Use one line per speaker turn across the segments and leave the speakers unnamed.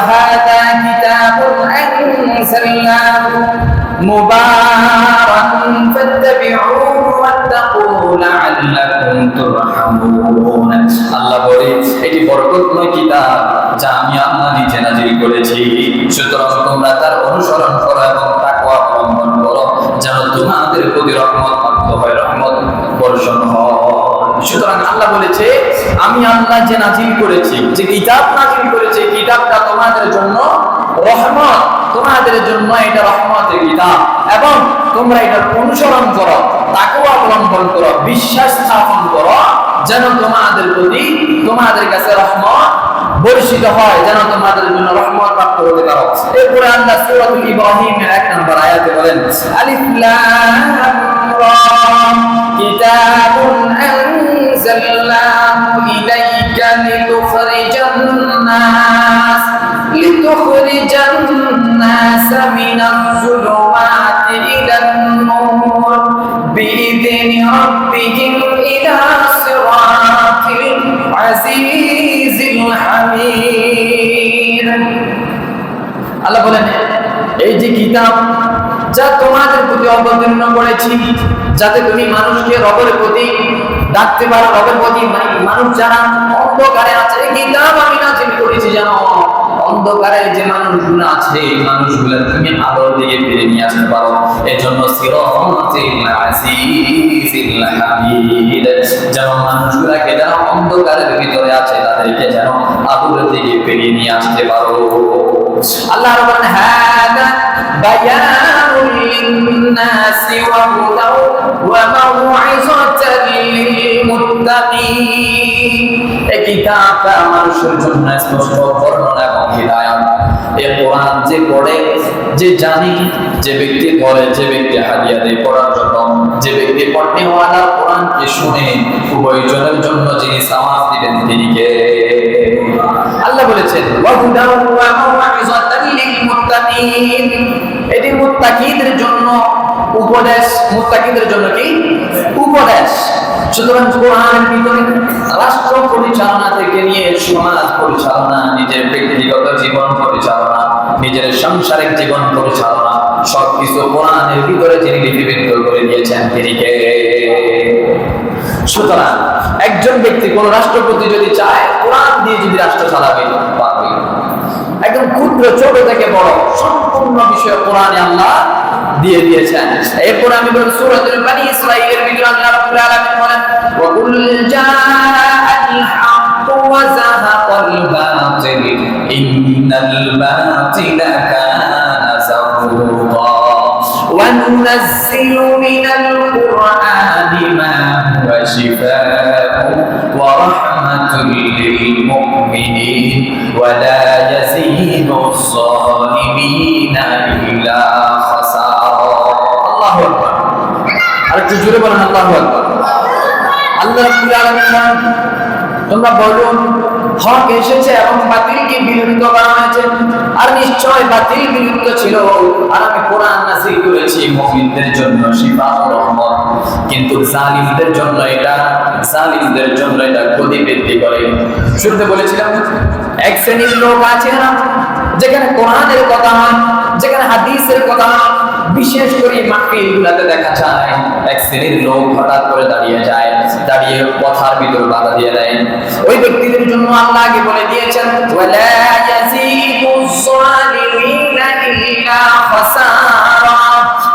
وهذا كتاب أنزلناه مبارك فاتبعوه واتقوا لعلكم ترحمون আল্লাহ বলে এটি বরকতময় কিতাব যা আমি আল্লাহ নিজে নাজিল করেছি সুতরাং তোমরা তার অনুসরণ করো এবং তাকওয়া অবলম্বন করো যেন তোমাদের প্রতি রহমত প্রাপ্ত হয় রহমত বর্ষণ হয় সুতরাং আল্লাহ বলেছে আমি আল্লাহ যে নাজিল করেছি যে কিতাব নাজিল করেছি কিতাবটা তোমাদের জন্য রহমত। তোমাদের জন্য এটা রহমতের কিতাব। এবং তোমরা এটার অনুসরণ করো, তাকেও অবলম্বন করো, বিশ্বাস স্থাপন করো, যেন তোমাদের প্রতি তোমাদের কাছে রহমত বর্ষিত হয়, যেন তোমাদের জন্য রহমত প্রাপ্ত হতে পারো। এরপরে আল্লাহ সূরাতুল ইব্রাহিমের এক নম্বর আয়াতে বলেন, আলিফ লাম রা, কিতাবুন আনজালনাহু ইলাইকা লিতুখরিজান الناس من الظلمات إلى النور بإذن ربهم إلى صراط العزيز الحميد আল্লাহ বলেন এই যে কিতাব যা তোমাদের প্রতি অবতীর্ণ করেছি যাতে তুমি মানুষকে রবের প্রতি ডাকতে পারো রবের প্রতি। মানে মানুষ যারা অন্ধকারে আছে কিতাব আমি নাজিল করেছি জানো? অন্ধকারে যে মানুষগুলো আছে, এই মানুষগুলো তুমি আলোর দিকে ফিরে নিয়ে আসতে পারো। এজন্য যেন মানুষগুলাকে অন্ধকারের ভিতরে আছে, তাদেরকে যেন আলোর দিকে ফিরিয়ে নিয়ে আসতে পারো। আল্লাহ বলেন স্পষ্ট বর্ণনা এবং হিদায়াত এই কোরআন যে পড়ে, যে জানি, যে ব্যক্তি পড়ে যে ব্যক্তি পড়ার জন্য, যে ব্যক্তি শুনে জন্য যিনি সামাজ দিবেন তিনি কে? আল্লাহ বলেছেন এটি মুত্তাকিদের জন্য উপদেশ। মুত্তাকিদের জন্য কি? উপদেশ। সুতরাং ভিতরে রাষ্ট্র পরিচালনা থেকে নিয়ে সমাজ পরিচালনা, নিজের ব্যক্তিগত জীবন পরিচালনা, নিজের সাংসারিক জীবন পরিচালনা, সবকিছু কোরআনের ভিতরে লিপিবদ্ধ করে দিয়েছেন তিনি কে? সুতরাং একজন ব্যক্তি কোন রাষ্ট্রপতি যদি চায়, কোরআন দিয়ে যদি রাষ্ট্র চালাবে একদম ক্ষুদ্র, ছোট থেকে বড়, সম্পূর্ণ বিষয় কোরআনে আল্লাহ দিয়ে দিয়েছেন। এরপর আমি বলি সূরাতুল বানি ইসরাঈলের ভিতরে আল্লাহ রাব্বুল আলামিন বলেন ওয়া কুল জাআল হাক্ক ওয়া যাহাকাল বাতিল, ইন্নাল বাতিলা কানা যাহুকা ওয়া নুনাজ্জিলু মিনাল কুরআনি মা হুয়া শিফাa'un ওয়া রাহমাতুন للمؤمنين ولا يزيد الظالمين إلا خسارا الله أكبر আরেকটু জোরে বলেন আল্লাহ আকবার আল্লাহ রাব্বুল আলামিন বলেন, তোমরা বলো হক এসেছে এবং বাতিলকে বিলুপ্ত করা হয়েছে আর নিশ্চয় বাতিল বিলুপ্ত ছিল আর আমি কোরআন নাযিল করেছি মুমিনদের জন্য শিফা ও রহমত কিন্তু জালিমদের জন্য এটা জালিমদের জন্য এটা ক্ষতি বৃদ্ধি করে। শুরুতে বলেছিলাম, এক শ্রেণির লোক আছে না, যেখানে কোরআনের কথা হয়, যেখানে হাদিসের কথা হয়, বিশেষ করে মাহফিল গুলাতে দেখা যায়, এক শ্রেণির লোক হঠাৎ করে দাঁড়িয়ে যায়, দাঁড়িয়ে কথার ভিতর বাধা দিয়ে দেয়। ওই ব্যক্তিদের জন্য আল্লাহ আগে বলে দিয়েছেন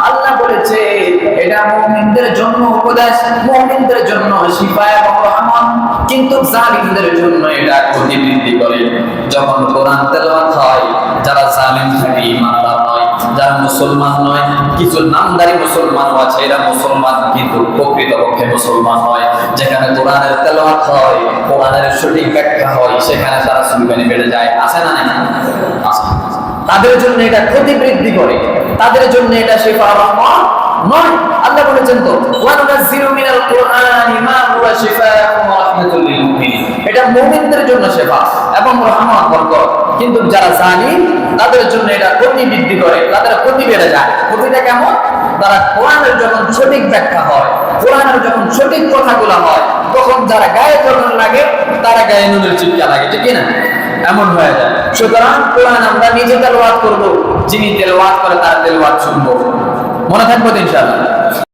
আল্লাহ বলেছে, এটা মুমিনদের জন্য উপদেশ, মুমিনদের জন্য শিফা এবং রহমত। কিন্তু জালিমদের জন্য এটা ক্ষতি বৃদ্ধি করে যখন কোরআন তেলাওয়াত হয়, যারা জালিম থাকে, ইমানদার নয়, যারা মুসলমান নয়, কিছু নামদারি মুসলমান আছে, এরা মুসলমান কিন্তু প্রকৃতপক্ষে মুসলমান নয়। যেখানে কোরআনের তেলাওয়াত হয়, কোরআনের সঠিক ব্যাখ্যা হয়, সেখানে তারা সুলগানি বেড়ে যায়। আছে না তাদের জন্য এটা ক্ষতি বৃদ্ধি করে। তাদের জন্য এটা শেফা রহমত নয়। আল্লাহ বলেছেন তো ওয়ানুনাজ্জিলু মিনাল কুরআনি মা হুয়া শিফাa'un ওয়া রাহমাতুল মুমিনিন। এটা জন্য শেফা এবং রহমত বরকত। কিন্তু যারা তাদের জন্য এটা ক্ষতি বৃদ্ধি করে, তাদের ক্ষতি বেড়ে যায়। ক্ষতিটা কেমন? তারা কোরআনের যখন সঠিক ব্যাখ্যা হয়, কোরআনের যখন সঠিক কথাগুলো হয়, তখন যারা গায়ে যখন লাগে, তারা গায়ে নুনের চিৎকা লাগে, ঠিক না এমন হয়ে যায়। সুতরাং কোরআন আমরা নিজে তেলাওয়াত করব, যিনি তেলাওয়াত করে তার তেলাওয়াত শুনব। মনে থাকব ইনশাআল্লাহ?